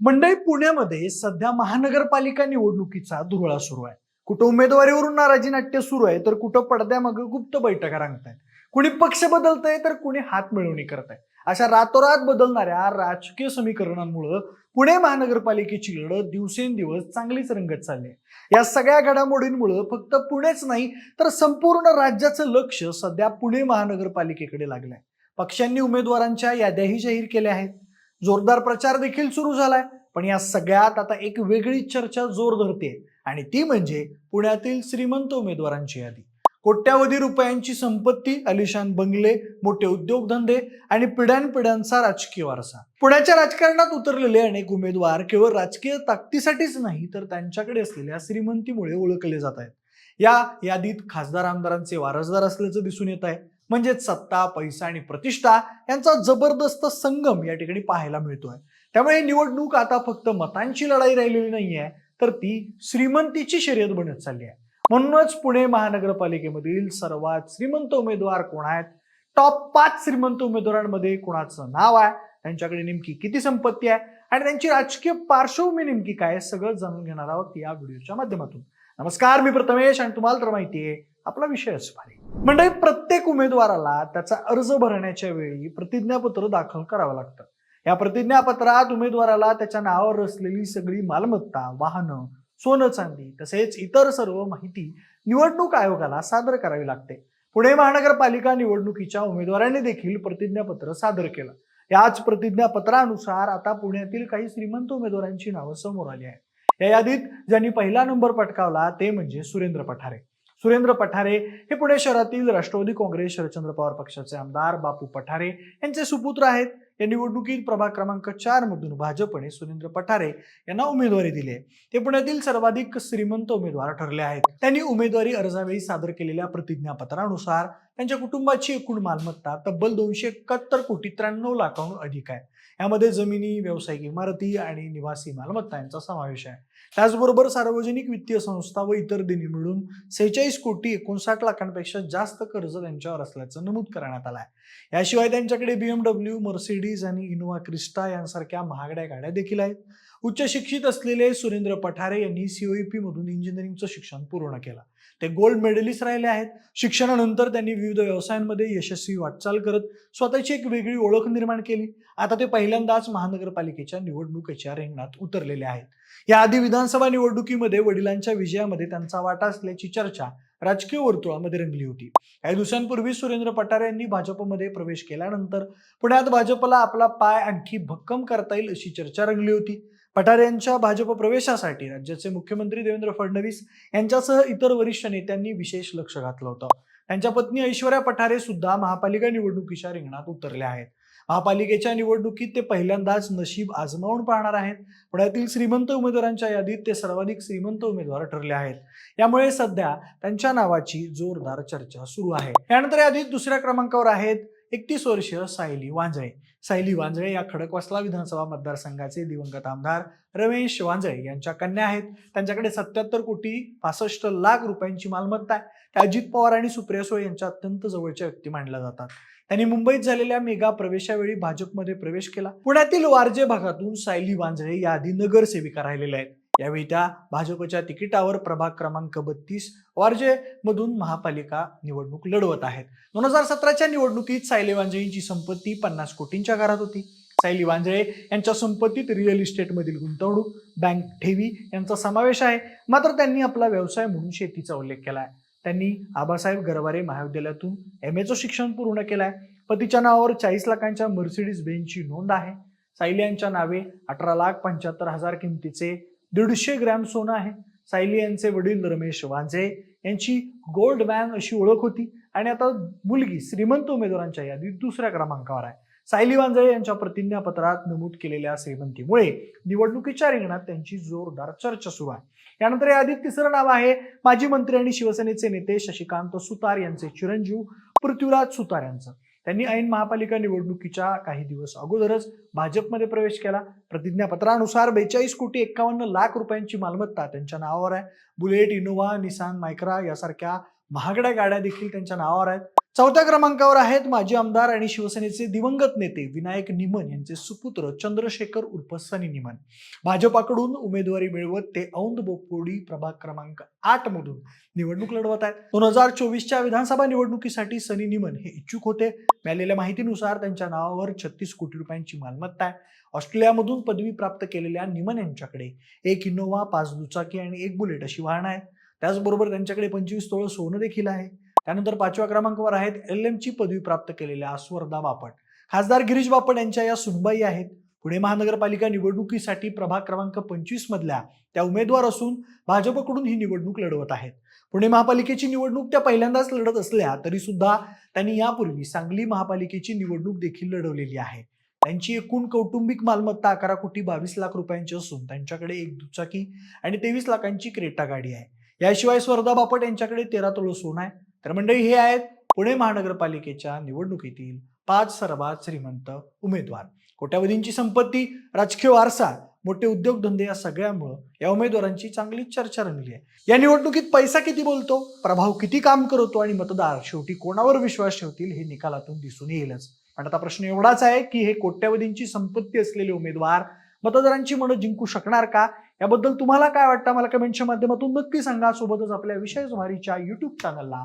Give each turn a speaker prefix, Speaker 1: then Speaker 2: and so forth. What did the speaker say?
Speaker 1: मंडई पुण्यामध्ये सध्या महानगरपालिका निवडणुकीचा धुरळा सुरू आहे. कुठं उमेदवारीवरून नाराजी नाट्य सुरू आहे तर कुठं पडद्यामागे गुप्त बैठका रांगतायत. कुणी पक्ष बदलतंय तर कुणी हात मिळवणी करत आहे अशा रातोरात बदलणाऱ्या राजकीय समीकरणांमुळे पुणे महानगरपालिकेची लढत दिवसेंदिवस चांगलीच रंगत चालली आहे. या सगळ्या घडामोडींमुळं फक्त पुणेच नाही तर संपूर्ण राज्याचं लक्ष सध्या पुणे महानगरपालिकेकडे लागलंय. पक्षांनी उमेदवारांच्या याद्याही जाहीर केल्या आहेत. जोरदार प्रचार देखील सुरू झालाय. पण या सगळ्यात आता एक वेगळी चर्चा जोर धरते आणि ती म्हणजे पुण्यातील श्रीमंत उमेदवारांची यादी. कोट्यावधी रुपयांची संपत्ती अलिशान बंगले मोठे उद्योगधंदे आणि पिढ्यानपिढ्यांचा राजकीय वारसा. पुण्याच्या राजकारणात उतरलेले अनेक उमेदवार केवळ राजकीय ताकदीसाठीच नाही तर त्यांच्याकडे असलेल्या श्रीमंतीमुळे ओळखले जात आहेत. या यादीत खासदार आमदारांचे वारसदार असल्याचं दिसून येत आहे. म्हणजेच सत्ता पैसा आणि प्रतिष्ठा यांचा जबरदस्त संगम या ठिकाणी पाहायला मिळतोय. त्यामुळे निवडणूक आता फक्त मतांची लढाई राहिलेली नाहीये तर ती श्रीमंतीची शर्यत बनत चालली आहे. म्हणूनच पुणे महानगरपालिकेमधील सर्वात श्रीमंत उमेदवार कोण आहेत? टॉप पाच श्रीमंत उमेदवारांमध्ये कोणाचं नाव आहे? त्यांच्याकडे नेमकी किती संपत्ती आहे? आणि त्यांची राजकीय पार्श्वभूमी नेमकी काय सगळं जाणून घेणार आहोत या व्हिडिओच्या माध्यमातून. नमस्कार मी प्रथमेश आणि तुम्हाला तर माहिती आहे आपला विषयच भारी. म्हणजे प्रत्येक उमेदवाराला त्याचा अर्ज भरण्याच्या वेळी प्रतिज्ञापत्र दाखल करावं लागतं. या प्रतिज्ञापत्रात उमेदवाराला त्याच्या नावावर असलेली सगळी मालमत्ता वाहनं सोनं चांदी तसेच इतर सर्व माहिती निवडणूक आयोगाला सादर करावी लागते. पुणे महानगरपालिका निवडणुकीच्या उमेदवारांनी देखील प्रतिज्ञापत्र सादर केलं. याच प्रतिज्ञापत्रानुसार आता पुण्यातील काही श्रीमंत उमेदवारांची नावं समोर आली आहेत. या यादीत ज्यांनी पहिला नंबर पटकावला ते म्हणजे सुरेंद्र पठारे. सुरेंद्र पठारे हे पुणे शहरातील राष्ट्रवादी काँग्रेस शरदचंद्र पवार पक्षाचे आमदार बापू पठारे यांचे सुपुत्र आहेत. या निवडणुकीत प्रभाग क्रमांक चार मधून भाजपने सुरेंद्र पठारे यांना उमेदवारी दिली आहे. ते पुण्यातील सर्वाधिक श्रीमंत उमेदवार ठरले आहेत. त्यांनी उमेदवारी अर्जावेळी सादर केलेल्या प्रतिज्ञापत्रानुसार त्यांच्या कुटुंबाची एकूण मालमत्ता तब्बल दोनशे एकाहत्तर कोटी त्र्याण्णव लाखांहून अधिक आहे. यामध्ये जमिनी व्यावसायिक इमारती आणि निवासी मालमत्ता यांचा समावेश आहे. त्याचबरोबर सार्वजनिक वित्तीय संस्था व इतर देणी मिळून सेहेचाळीस कोटी एकोणसाठ लाखांपेक्षा जास्त कर्ज त्यांच्यावर असल्याचं नमूद करण्यात आलं आहे याशिवाय त्यांच्याकडे बीएमडब्ल्यू मर्सिडीज आणि इनोवा क्रिस्टा यांसारख्या महागड्या गाड्या देखील आहेत. उच्च शिक्षित असलेले सुरेंद्र पठारे यांनी सीओईपी मधून इंजिनिअरिंगचं शिक्षण पूर्ण केलं. ते गोल्ड मेडलिस्ट राहिले आहेत. शिक्षणानंतर त्यांनी विविध व्यवसायांमध्ये यशस्वी वाटचाल करत स्वतःची एक वेगळी ओळख निर्माण केली. आता ते पहिल्यांदाच महानगरपालिकेच्या निवडणुकीच्या रिंगणात उतरलेले आहेत. याआधी विधानसभा निवडणुकीमध्ये वडिलांच्या विजयामध्ये त्यांचा वाटा असल्याची चर्चा राजकीय वर्तुळामध्ये रंगली होती. काही दिवसांपूर्वी सुरेंद्र पटारे यांनी भाजपमध्ये प्रवेश केल्यानंतर पुण्यात भाजपला आपला पाय आणखी भक्कम करता येईल अशी चर्चा रंगली होती. पठारे यांच्या भाजप प्रवेशासाठी राज्याचे मुख्यमंत्री देवेंद्र फडणवीस यांच्यासह इतर वरिष्ठ नेत्यांनी विशेष लक्ष घातलं होतं. त्यांच्या पत्नी ऐश्वर्या पठारे सुद्धा महापालिका निवडणुकीच्या रिंगणात उतरल्या आहेत. महापालिकेच्या निवडणुकीत ते पहिल्यांदाच नशीब आजमावून पाहणार आहेत. पुण्यातील श्रीमंत उमेदवारांच्या यादीत ते सर्वाधिक श्रीमंत उमेदवार ठरले आहेत. यामुळे सध्या त्यांच्या नावाची जोरदार चर्चा सुरू आहे. यानंतर यादीत दुसऱ्या क्रमांकावर आहेत. एकतीस वर्षीय सायली वांजळे. सायली वांजळे या खडकवासला विधानसभा मतदारसंघाचे दिवंगत आमदार रमेश वांजळे यांच्या कन्या आहेत. त्यांच्याकडे सत्याहत्तर कोटी पासष्ट लाख रुपयांची मालमत्ता आहे. त्या अजित पवार आणि सुप्रिया सुळे यांच्या अत्यंत जवळच्या व्यक्ती मानल्या जातात. त्यांनी मुंबईत झालेल्या मेगा प्रवेशावेळी भाजपमध्ये प्रवेश केला. पुण्यातील वारजे भागातून सायली वांजळे या आधी नगरसेविका राहिलेल्या आहेत. यावेळी त्या भाजपच्या तिकिटावर प्रभाग क्रमांक बत्तीस वारजे मधून महापालिका निवडणूक लढवत आहेत. दोन हजार सतराच्या निवडणुकीत सायली वांजळेंची संपत्ती पन्नास कोटींच्या घरात होती. सायली वांजळे यांच्या संपत्तीत रिअल इस्टेटमधील गुंतवणूक बँक ठेवी यांचा समावेश आहे. मात्र त्यांनी आपला व्यवसाय म्हणून शेतीचा उल्लेख केला आहे त्यांनी आबासाहेब गरवारे महाविद्यालयातून एम एचं शिक्षण पूर्ण केलं आहे पतीच्या नावावर चाळीस लाखांच्या मर्सिडीज बेनची नोंद आहे. सायली यांच्या नावे अठरा लाख पंच्याहत्तर हजार किमतीचे दीडशे ग्रॅम सोनं आहे. सायली यांचे वडील रमेश वांजे यांची गोल्ड मॅन अशी ओळख होती. आणि आता मुलगी श्रीमंत उमेदवारांच्या यादीत दुसऱ्या क्रमांकावर आहे. सायली वांजळे यांच्या प्रतिज्ञापत्रात नमूद केलेल्या श्रीमंतीमुळे निवडणुकीच्या रिंगणात त्यांची जोरदार चर्चा सुरू आहे. यानंतर यादीत तिसरं नाव आहे माजी मंत्री आणि शिवसेनेचे नेते शशिकांत सुतार यांचे चिरंजीव पृथ्वीराज सुतार यांचं. त्यांनी ऐन महापालिका निवडणुकीच्या काही दिवस अगोदरच भाजपमध्ये प्रवेश केला. प्रतिज्ञापत्रानुसार बेचाळीस कोटी एक्कावन्न लाख रुपयांची मालमत्ता त्यांच्या नावावर आहे. बुलेट इनोव्हा निसान मायक्रा यासारख्या महागड्या गाड्या देखील त्यांच्या नावावर आहेत. चौथ्या क्रमांकावर आहेत माजी आमदार आणि शिवसेनेचे दिवंगत नेते विनायक निमन यांचे सुपुत्र चंद्रशेखर उर्फ सनी निमन. भाजपाकडून उमेदवारी मिळवत ते औंध बोपोडी प्रभाग क्रमांक आठ मधून निवडणूक लढवत आहेत. दोन हजार चोवीसच्या विधानसभा निवडणुकीसाठी सनी निमन हे इच्छुक होते. मिळालेल्या माहितीनुसार त्यांच्या नावावर छत्तीस कोटी रुपयांची मालमत्ता आहे. ऑस्ट्रेलियामधून पदवी प्राप्त केलेल्या निमन यांच्याकडे एक इनोव्हा पाच दुचाकी आणि एक बुलेट अशी वाहन आहे. त्याचबरोबर त्यांच्याकडे पंचवीस तोळ सोनं देखील आहे. त्यानंतर पाचव्या क्रमांकावर आहेत एल एम ची पदवी प्राप्त केलेल्या स्वर्धा बापट. खासदार गिरीश बापट यांच्या या सुनबाई आहेत. पुणे महानगरपालिका निवडणुकीसाठी प्रभाग क्रमांक पंचवीस मधल्या त्या उमेदवार असून भाजपकडून ही निवडणूक लढवत आहेत. पुणे महापालिकेची निवडणूक त्या पहिल्यांदाच लढत असल्या तरी सुद्धा त्यांनी यापूर्वी सांगली महापालिकेची निवडणूक देखील लढवलेली आहे. त्यांची एकूण कौटुंबिक मालमत्ता अकरा कोटी बावीस लाख रुपयांची असून त्यांच्याकडे एक दुचाकी आणि तेवीस लाखांची क्रेटा गाडी आहे. याशिवाय स्वर्धा बापट यांच्याकडे तेरा तोळ सोन आहे. तर मंडळी हे आहेत पुणे महानगरपालिकेच्या निवडणुकीतील पाच सर्वात श्रीमंत उमेदवार. कोट्यावधींची संपत्ती राजकीय वारसा मोठे उद्योगधंदे या सगळ्यामुळं या उमेदवारांची चांगली चर्चा रंगली आहे. या निवडणुकीत पैसा किती बोलतो प्रभाव किती काम करतो आणि मतदार शेवटी कोणावर विश्वास ठेवतील हे निकालातून दिसून येईलच. पण आता प्रश्न एवढाच आहे की हे कोट्यावधींची संपत्ती असलेले उमेदवार मतदारांची मनं जिंकू शकणार का? याबद्दल तुम्हाला काय वाटतं? मला कमेंटच्या माध्यमातून नक्की सांगा. सोबतच आपल्या विषय जुमारीच्या युट्यूब चॅनलला